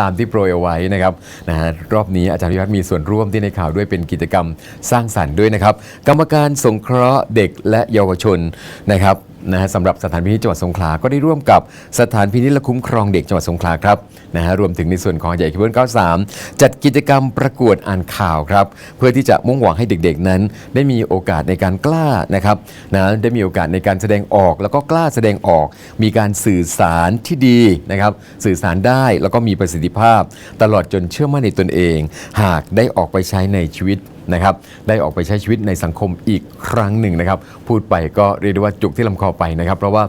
ตามที่โปรยเอาไว้นะครับนะฮะรอบนี้อาจารย์วิวัฒน์มีส่วนร่วมที่ในข่าวด้วยเป็นกิจกรรมสร้างสรรค์ด้วยนะครับ กรรมการสงเคราะห์เด็กและเยาวชนนะครับนะฮะสำหรับสถานพินิจจังหวัดสงขลา ก็ได้ร่วมกับสถานพินิจและคุ้มครองเด็กจังหวัดสงขลาครับนะฮะรวมถึงในส่วนของใหญ่คิเบิล93 จัดกิจกรรมประกวดอ่านข่าวครับ เพื่อที่จะมุ่งหวังให้เด็กๆนั้น ได้มีโอกาสในการกล้านะครับนะได้มีโอกาสในการแสดงออก แล้วก็กล้าแสดงออก มีการสื่อสารที่ดีนะครับ สื่อสารได้แล้วก็มีประสิทธิภาพ ตลอดจนเชื่อมั่นในตนเอง หากได้ออกไปใช้ในชีวิต นะครับได้ออกไปใช้ชีวิตในสังคมอีกครั้งหนึ่งนะครับ พูดไปก็เรียกได้ว่าจุกที่ลำคอไปนะครับ เพราะว่า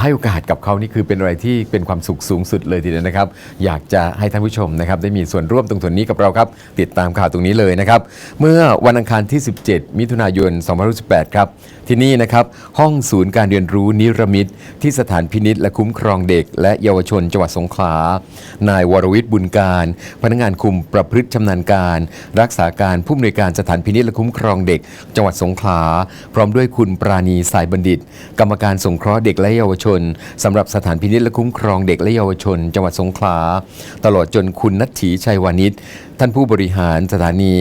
ให้โอกาสกับเขานี่คือเป็นอะไรที่เป็นความสุขสูงสุดเลยทีเดียวนะครับ อยากจะให้ท่านผู้ชมนะครับได้มีส่วนร่วมตรงส่วนนี้กับเราครับ ติดตามข่าวตรงนี้เลยนะครับ เมื่อวันอังคารที่ 17 มิถุนายน 2018 ครับที่นี่นะครับห้องศูนย์การเรียนรู้นิรมิตที่สถานพินิษและคุ้มครองเด็ก และเยาวชนจังหวัดสงขลา นายวรวิทย์บุญการ พนักงานคุมประพฤติชำนาญการ รักษาการผู้อำนวยการสถานพินิษและคุ้มครองเด็ก จังหวัดสงขลา พร้อมด้วยคุณปราณีสายบัณฑิต กรรมการสงเคราะห์เด็กและเยาวชนสำหรับสถานพินิษและคุ้มครองเด็กและเยาวชน จังหวัดสงขลา ตลอดจนคุณนัทถีชัยวานิชท่านผู้บริหารสถานี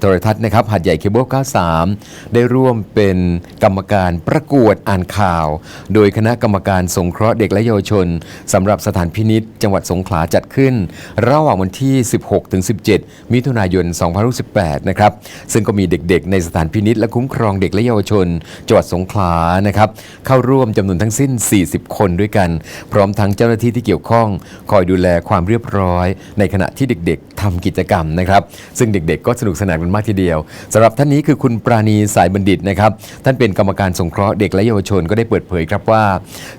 โทรทัศน์นะครับหัดใหญ่เคเบิล93 ได้ร่วมเป็นกรรมการประกวดอ่านข่าว โดยคณะกรรมการสงเคราะห์เด็กและเยาวชนสำหรับสถานพินิษจังหวัดสงขลาจัดขึ้น ระหว่างวันที่ 16-17 มิถุนายน 2018 นะครับ ซึ่งก็มีเด็กๆ ในสถานพินิษและคุ้มครองเด็กและเยาวชน จังหวัดสงขลานะครับเข้าร่วมจำนวนทั้งสิ้น 40 คนด้วยกัน พร้อมทั้งเจ้าหน้าที่ที่เกี่ยวข้อง คอยดูแลความเรียบร้อย ในขณะที่เด็กๆ ทำกิจกรรมนะครับ ซึ่งเด็กๆ ก็สนุกสนานกันมากทีเดียวสำหรับท่านนี้คือคุณปราณีสายบัณฑิตนะครับ ท่านเป็นกรรมการสงเคราะห์เด็กและเยาวชนก็ได้เปิดเผยครับว่า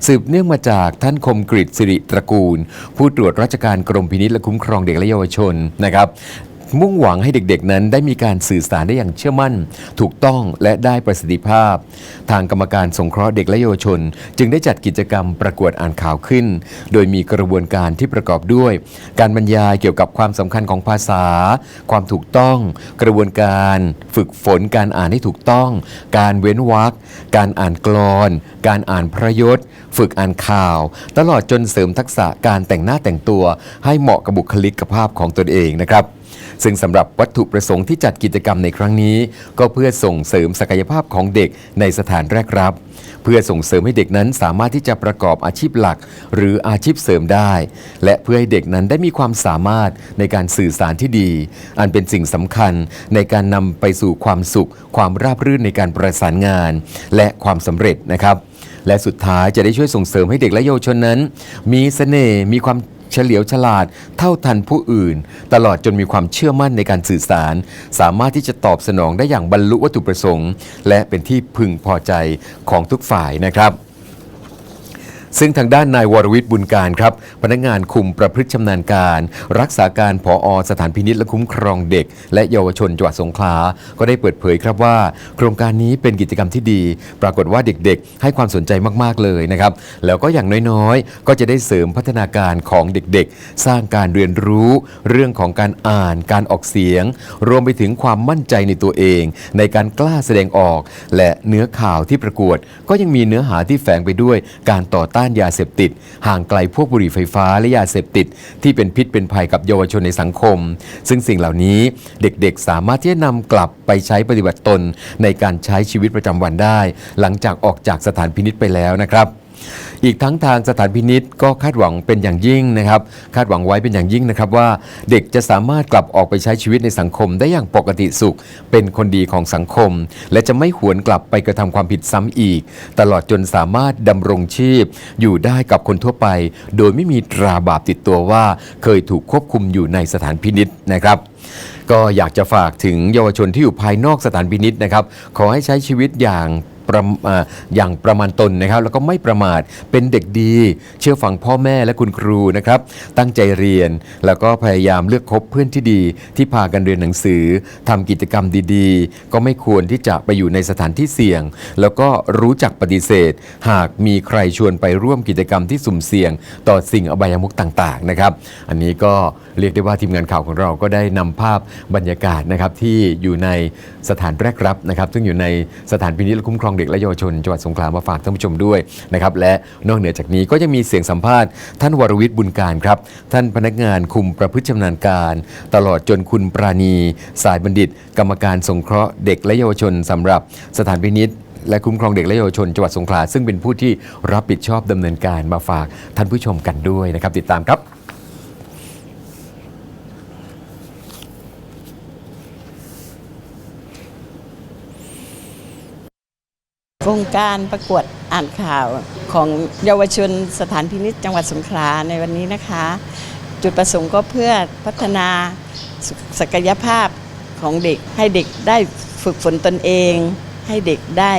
สืบเนื่องมาจากท่านคมกริตสิริตระกูล ผู้ตรวจราชการกรมพินิษและคุ้มครองเด็กและเยาวชนนะครับ มุ่งหวังให้เด็กๆ นั้นได้มีการสื่อสารได้อย่างเชื่อมั่น ถูกต้องและได้ประสิทธิภาพ ทางกรรมการสงเคราะห์เด็กและเยาวชน จึงได้จัดกิจกรรมประกวดอ่านข่าวขึ้น โดยมีกระบวนการที่ประกอบด้วย การบรรยายเกี่ยวกับความสำคัญของภาษา ความถูกต้อง กระบวนการฝึกฝนการอ่านให้ถูกต้อง การเว้นวรรคการอ่านกลอน การอ่านพระยศฝึกอ่านข่าว ตลอดจนเสริมทักษะการแต่งหน้าแต่งตัว ให้เหมาะกับบุคลิกภาพของตนเองนะครับ ซึ่งสำหรับวัตถุประสงค์ที่จัดกิจกรรมในครั้งนี้ ก็เพื่อส่งเสริมศักยภาพของเด็กในสถานแรกรับ เพื่อส่งเสริมให้เด็กนั้นสามารถที่จะประกอบอาชีพหลัก หรืออาชีพเสริมได้ และเพื่อให้เด็กนั้นได้มีความสามารถในการสื่อสารที่ดี อันเป็นสิ่งสำคัญในการนำไปสู่ความสุข ความราบรื่นในการประสานงาน และความสำเร็จนะครับและสุดท้ายจะได้ช่วยส่งเสริมให้เด็กและเยาวชนนั้น มีเสน่ห์มีความ เฉลียวฉลาด เท่าทันผู้อื่น ตลอดจนมีความเชื่อมั่นในการสื่อสาร สามารถที่จะตอบสนองได้อย่างบรรลุวัตถุประสงค์ และเป็นที่พึงพอใจของทุกฝ่ายนะครับ ซึ่งทางด้านนายวรวิทย์บุญการครับพนักงานคุมประพฤติชำนาญการ รักษาการผออสถานพินิษและคุ้มครองเด็ก และเยาวชนจังหวัดสงขลาก็ได้เปิดเผยครับว่า โครงการนี้เป็นกิจกรรมที่ดี ปรากฏว่าเด็กๆ ให้ความสนใจมากๆเลยนะครับแล้วก็อย่างน้อยๆ ก็จะได้เสริมพัฒนาการของเด็กๆ สร้างการเรียนรู้เรื่องของการอ่านการออกเสียง รวมไปถึงความมั่นใจในตัวเอง ในการกล้าแสดงออก และเนื้อข่าวที่ประกวด ก็ยังมีเนื้อหาที่แฝงไปด้วยการต่อต้านยาเสพติด ห่างไกลพวกบุหรี่ไฟฟ้าและยาเสพติด ที่เป็นพิษเป็นภัยกับเยาวชนในสังคม ซึ่งสิ่งเหล่านี้เด็กๆ สามารถที่จะนำกลับไปใช้ปฏิบัติตน ในการใช้ชีวิตประจำวันได้ หลังจากออกจากสถานพินิษไปแล้วนะครับ อีกทั้งทางสถานพินิษก็คาดหวังเป็นอย่างยิ่งนะครับ คาดหวังไว้เป็นอย่างยิ่งนะครับว่าเด็กจะสามารถกลับออกไปใช้ชีวิตในสังคมได้อย่างปกติสุข เป็นคนดีของสังคม และจะไม่หวนกลับไปกระทำความผิดซ้ำอีก ตลอดจนสามารถดำรงชีพ อยู่ได้กับคนทั่วไป โดยไม่มีตราบาปติดตัวว่าเคยถูกควบคุมอยู่ในสถานพินิษนะครับก็อยากจะฝากถึงเยาวชนที่อยู่ภายนอกสถานพินิษนะครับ ขอให้ใช้ชีวิตอย่าง ประอย่างประมาณตนนะครับ แล้วก็ไม่ประมาทเป็นเด็กดี เชื่อฟังพ่อแม่และคุณครูนะครับ ตั้งใจเรียนแล้วก็พยายามเลือกคบเพื่อนที่ดีที่พากันเรียนหนังสือทำกิจกรรมดีๆ ก็ไม่ควรที่จะไปอยู่ในสถานที่เสี่ยง แล้วก็รู้จักปฏิเสธ หากมีใครชวนไปร่วมกิจกรรมที่สุ่มเสี่ยง ต่อสิ่งอบายมุขต่างๆนะครับอันนี้ก็เรียกได้ว่าทีมงานข่าวของเราก็ได้นำภาพบรรยากาศนะครับที่อยู่ในสถานแรกรับนะครับ ซึ่งอยู่ในสถานพินิจและคุ้มครองเด็กและเยาวชนจังหวัดสงขลามาฝากท่านผู้ชมด้วยนะครับและนอกเหนือจากนี้ก็ยังมีเสียงสัมภาษณ์ท่านวรวิทย์บุญการครับ ท่านพนักงานคุมประพฤติชำนาญการ ตลอดจนคุณปราณี สายบัณฑิต กรรมการสงเคราะห์เด็กและเยาวชนสำหรับสถานพินิษและคุ้มครองเด็กและเยาวชนจังหวัดสงขลาซึ่งเป็นผู้ที่รับผิดชอบดำเนินการมาฝากท่านผู้ชมกันด้วยนะครับ ติดตามครับ โครงการประกวดอ่านข่าวของเยาวชนสถานพินิจจังหวัดสงขลาในวันนี้นะคะ จุดประสงค์ก็เพื่อพัฒนาศักยภาพของเด็ก ให้เด็กได้ฝึกฝนตนเอง ให้เด็กได้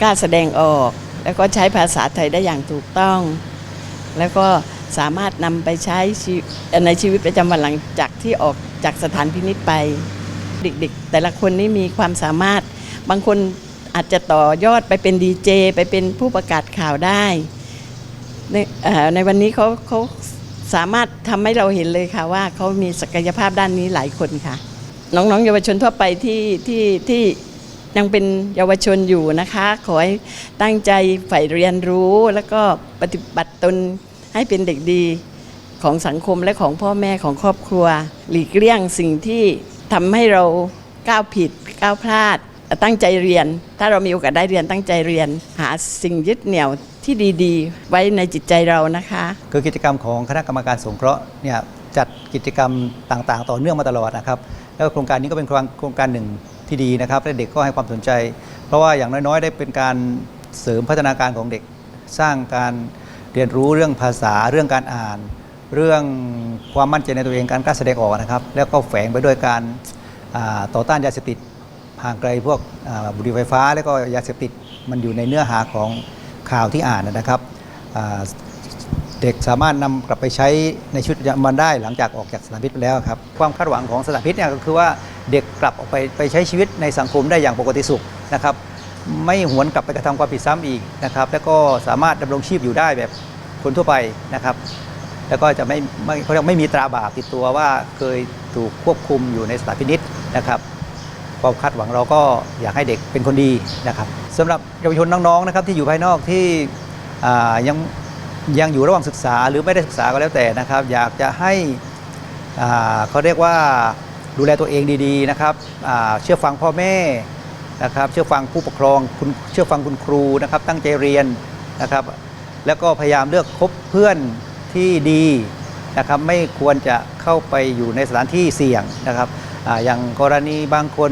กล้าแสดงออก แล้วก็ใช้ภาษาไทยได้อย่างถูกต้อง แล้วก็สามารถนำไปใช้ในชีวิตประจำวันหลังจากที่ออกจากสถานพินิจไป เด็กๆ แต่ละคนนี่มีความสามารถบางคน อาจจะต่อยอดไปเป็นดีเจไปเป็นผู้ประกาศข่าวได้ ในในวันนี้เขาเขาสามารถทำให้เราเห็นเลยค่ะว่าเขามีศักยภาพด้านนี้หลายคนค่ะ น้องๆเยาวชนทั่วไปที่ที่ที่ยังเป็นเยาวชนอยู่นะคะ ขอให้ตั้งใจใฝ่เรียนรู้แล้วก็ปฏิบัติตนให้เป็นเด็กดีของสังคมและของพ่อแม่ของครอบครัว หลีกเลี่ยงสิ่งที่ทำให้เราก้าวผิดก้าวพลาด ตั้งใจเรียน ถ้าเรามีโอกาสได้เรียนตั้งใจเรียน หาสิ่งยึดเหนี่ยวที่ดีๆ ไว้ในจิตใจเรานะคะ คือกิจกรรมของคณะกรรมการสงเคราะห์เนี่ยจัดกิจกรรมต่างๆ ต่อเนื่องมาตลอดนะครับ แล้วโครงการนี้ก็เป็นโครงการหนึ่งที่ดีนะครับและเด็กก็ให้ความสนใจ เพราะว่าอย่างน้อยๆ ได้เป็นการเสริมพัฒนาการของเด็กสร้างการเรียนรู้เรื่องภาษาเรื่องการอ่าน เรื่องความมั่นใจในตัวเองการกล้าแสดงออกนะครับ แล้วก็แฝงไปด้วยการต่อต้านยาเสพติด ห่างไกลพวกบุหรี่ไฟฟ้า แล้วก็ยาเสพติดมันอยู่ในเนื้อหาของข่าวที่อ่านนะครับเด็กสามารถนำกลับไปใช้ในชีวิตประจำวันได้หลังจากออกจากสถานพิษไปแล้วครับความคาดหวังของสถานพิษเนี่ยก็คือว่าเด็กกลับออกไปไปใช้ชีวิตในสังคมได้อย่างปกติสุขนะครับไม่หวนกลับไปกระทำความผิดซ้ำอีกนะครับแล้วก็สามารถดำรงชีพอยู่ได้แบบคนทั่วไปนะครับ แล้วก็จะไม่ไม่เขาเรียกไม่มีตราบาปติดตัวว่าเคยถูกควบคุมอยู่ในสถานพินิษนะครับ ความคาดหวังเราก็อยากให้เด็กเป็นคนดีนะครับสำหรับเยาวชนน้องๆนะครับที่อยู่ภายนอกที่ยังยังอยู่ระหว่างศึกษาหรือไม่ได้ศึกษาก็แล้วแต่นะครับ อยากจะให้เขาเรียกว่าดูแลตัวเองดีๆนะครับเชื่อฟังพ่อแม่นะครับเชื่อฟังผู้ปกครองคุณเชื่อฟังคุณครูนะครับ ตั้งใจเรียนนะครับ แล้วก็พยายามเลือกคบเพื่อนที่ดีนะครับ ไม่ควรจะเข้าไปอยู่ในสถานที่เสี่ยงนะครับ อย่างกรณีบางคน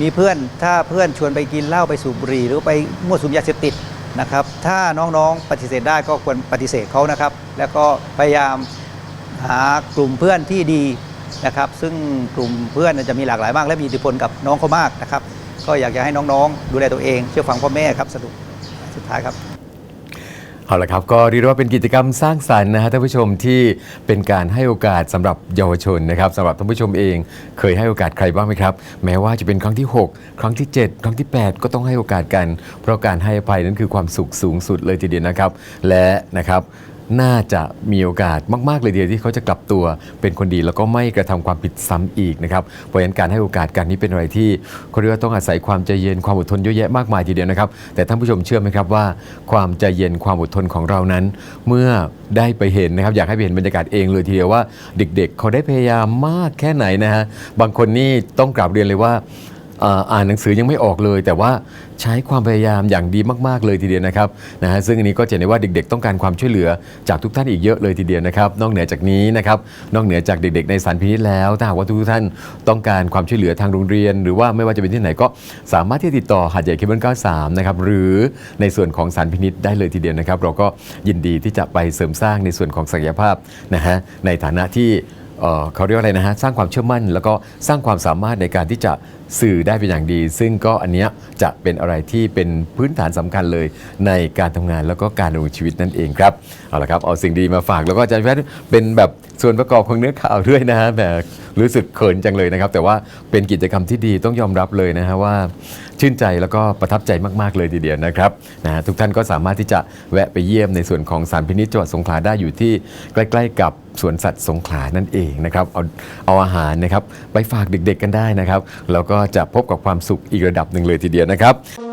มีเพื่อนถ้าเพื่อนชวนไปกินเหล้าไปสูบบุหรี่ หรือไปมั่วสุมยาเสพติดนะครับถ้าน้องๆปฏิเสธได้ก็ควรปฏิเสธเขานะครับ แล้วก็พยายามหากลุ่มเพื่อนที่ดีนะครับ ซึ่งกลุ่มเพื่อนจะมีหลากหลายมาก และมีอิทธิพลกับน้องเขามากนะครับ ก็อยากจะให้น้องๆ ดูแลตัวเอง เชื่อฟังพ่อแม่ครับสรุปสุดท้ายครับ เอาละครับก็เรียกว่าเป็นกิจกรรมสร้างสรรค์นะฮะท่านผู้ชมที่เป็นการให้โอกาสสำหรับเยาวชนนะครับสำหรับท่านผู้ชมเอง เคยให้โอกาสใครบ้างไหมครับ แม้ว่าจะเป็นครั้งที่ 6 ครั้งที่ 7 ครั้งที่ 8 ก็ต้องให้โอกาสกัน เพราะการให้อภัยนั้นคือความสุขสูงสุดเลยทีเดียวนะครับ และนะครับ น่าจะมีโอกาสมาก ๆ เลยเดียวที่เขาจะกลับตัวเป็นคนดี แล้วก็ไม่กระทำความผิดซ้ำอีกนะครับเพราะฉะนั้นการให้โอกาสกันนี้เป็นอะไรที่เขาเรียกว่าต้องอาศัยความใจเย็นความอดทนเยอะแยะมากมายทีเดียวนะครับ แต่ท่านผู้ชมเชื่อไหมครับว่า ความใจเย็นความอดทนของเรานั้น เมื่อได้ไปเห็นนะครับอยากให้ไปเห็นบรรยากาศเองเลยทีเดียวว่า เด็ก ๆ เขาได้พยายามมากแค่ไหนนะฮะบางคนนี่ต้องกราบเรียนเลยว่า อ่านหนังสือยังไม่ออกเลย แต่ว่าใช้ความพยายามอย่างดีมากๆเลยทีเดียวนะครับนะฮะซึ่งอันนี้ก็จะเห็นได้ว่าเด็กๆ ต้องการความช่วยเหลือจากทุกท่านอีกเยอะเลยทีเดียวนะครับ นอกเหนือจากนี้นะครับนอกเหนือจากเด็ก ๆ ในสารพินิจแล้วถ้าหากว่าทุกท่านต้องการความช่วยเหลือทางโรงเรียน หรือว่าไม่ว่าจะเป็นที่ไหนก็สามารถที่จะติดต่อหัดใหญ่เคเบิล93นะครับหรือในส่วนของสารพินิจได้เลยทีเดียวนะครับ เราก็ยินดีที่จะไปเสริมสร้างในส่วนของศักยภาพนะฮะในฐานะที่ เขาเรียกอะไรนะฮะสร้างความเชื่อมั่น แล้วก็สร้างความสามารถในการที่จะสื่อได้เป็นอย่างดี ซึ่งก็อันเนี้ยจะเป็นอะไรที่เป็นพื้นฐานสำคัญเลยในการทำงานแล้วก็การดำเนินชีวิตนั่นเองครับเอาละครับเอาสิ่งดีมาฝากแล้วก็อาจารย์แพทย์เป็นแบบ ส่วนประกอบของเนื้อข่าวด้วยนะฮะแบบรู้สึกเขินจังเลยนะครับ แต่ว่าเป็นกิจกรรมที่ดีต้องยอมรับเลยนะฮะว่า ชื่นใจแล้วก็ประทับใจมากๆเลยทีเดียวนะครับนะฮะทุกท่านก็สามารถที่จะแวะไปเยี่ยมในส่วนของสารพินิจจังหวัดสงขลาได้อยู่ที่ใกล้ๆกับสวนสัตว์สงขลานั่นเองนะครับเอาเอาอาหารนะครับไปฝากเด็กๆกันได้นะครับแล้วก็จะพบกับความสุขอีกระดับหนึ่งเลยทีเดียวนะครับ